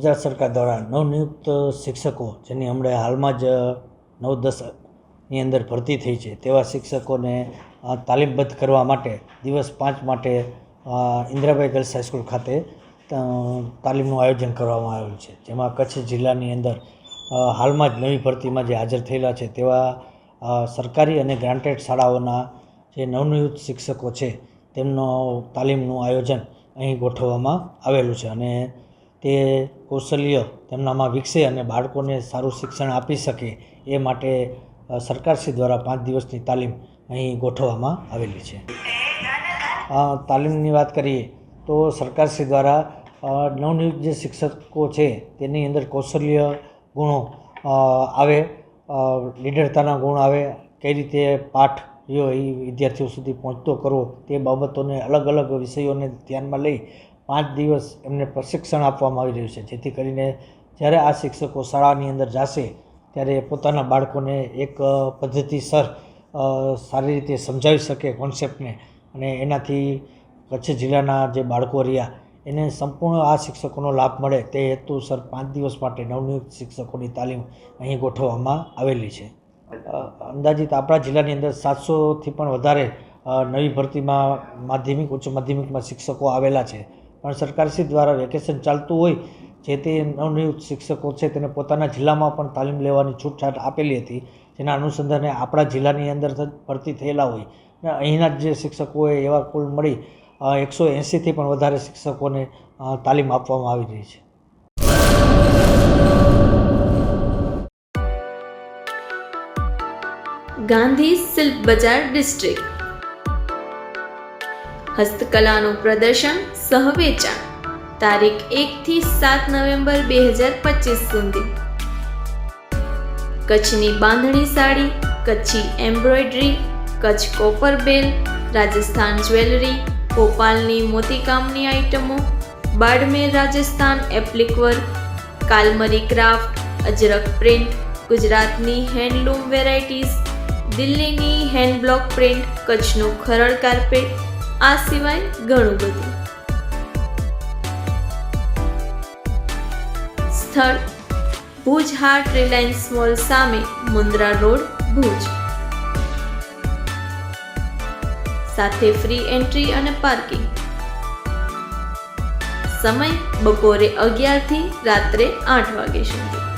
ગુજરાત સરકાર દ્વારા નવનિયુક્ત શિક્ષકો, જેની હમણાં હાલમાં જ નવ દસની અંદર ભરતી થઈ છે, તેવા શિક્ષકોને તાલીમબદ્ધ કરવા માટે દિવસ પાંચ માટે ઇન્દિરાભાઈ ગર્લ્સ હાઈસ્કૂલ ખાતે તાલીમનું આયોજન કરવામાં આવેલું છે. જેમાં કચ્છ જિલ્લાની અંદર હાલમાં જ નવી ભરતીમાં જે હાજર થયેલા છે, તેવા સરકારી અને ગ્રાન્ટેડ શાળાઓના જે નવનિયુક્ત શિક્ષકો છે, તેમનો તાલીમનું આયોજન અહીં ગોઠવવામાં આવેલું છે. અને તે કૌશલ્ય તેમનામાં વિકસે અને બાળકોને સારું શિક્ષણ આપી શકે એ માટે સરકારશ્રી દ્વારા પાંચ દિવસની તાલીમ અહીં ગોઠવવામાં આવેલી છે. તાલીમની વાત કરીએ તો સરકારશ્રી દ્વારા નવનિયુક્ત જે શિક્ષકો છે તેની અંદર કૌશલ્ય ગુણો આવે લીડરતાના ગુણ આવે, કઈ રીતે પાઠ એ વિદ્યાર્થીઓ સુધી પહોંચતો કરવો તે બાબતોને અલગ અલગ વિષયોને ધ્યાનમાં લઈ પાંચ દિવસ એમને પ્રશિક્ષણ આપવામાં આવી રહ્યું છે. જેથી કરીને જ્યારે આ શિક્ષકો શાળાની અંદર જશે, ત્યારે પોતાના બાળકોને એક પદ્ધતિસર સારી રીતે સમજાવી શકે કોન્સેપ્ટને અને એનાથી કચ્છ જિલ્લાના જે બાળકો રહ્યા, એને સંપૂર્ણ આ શિક્ષકોનો લાભ મળે તે હેતુસર પાંચ દિવસ માટે નવનિયુક્ત શિક્ષકોની તાલીમ અહીં ગોઠવવામાં આવેલી છે. અંદાજિત આપણા જિલ્લાની અંદર સાતસોથી પણ વધારે નવી ભરતીમાં માધ્યમિક, ઉચ્ચ માધ્યમિકમાં શિક્ષકો આવેલા છે. પણ સરકારશ્રી દ્વારા વેકેશન ચાલતું હોય જે તે નવનિયુક્ત શિક્ષકો છે તેને પોતાના જિલ્લામાં પણ તાલીમ લેવાની છૂટછાટ આપેલી હતી. જેના અનુસંધાને આપણા જિલ્લાની અંદર ભરતી થયેલા હોય. અને અહીંના જ શિક્ષકોએ એવા કુલ મળી એકસો એંસીથી પણ વધારે શિક્ષકોને તાલીમ આપવામાં આવી રહી છે. ગાંધી સિલ્ક બજાર ડિસ્ટ્રિક્ટ હસ્તકલાનું પ્રદર્શન સહવેચાણ. તારીખ એકથી સાત નવેમ્બર બે હજાર પચીસ સુધી. કચ્છની bandhani sari, Kutchi embroidery, Kutch copper bell, Rajasthan jewellery, ભોપાલની મોતીકામની આઇટમો, Barmer Rajasthan applique work, કાલમરી craft અજરક print, ગુજરાતની હેન્ડલૂમ વેરાયટીઝ, દિલ્હીની હેન્ડ બ્લોક પ્રિન્ટ, કચ્છનું ખરળ કાર્પેટ આ સિવાય ઘણું બધું. સ્થળ, ભુજ હાર્ટ રિલાયન્સ મોલ સામે મુન્દ્રા રોડ, ભુજ. સાથે ફ્રી એન્ટ્રી અને પાર્કિંગ સમય બપોરે અગિયારથી રાત્રે આઠ વાગે સુધી.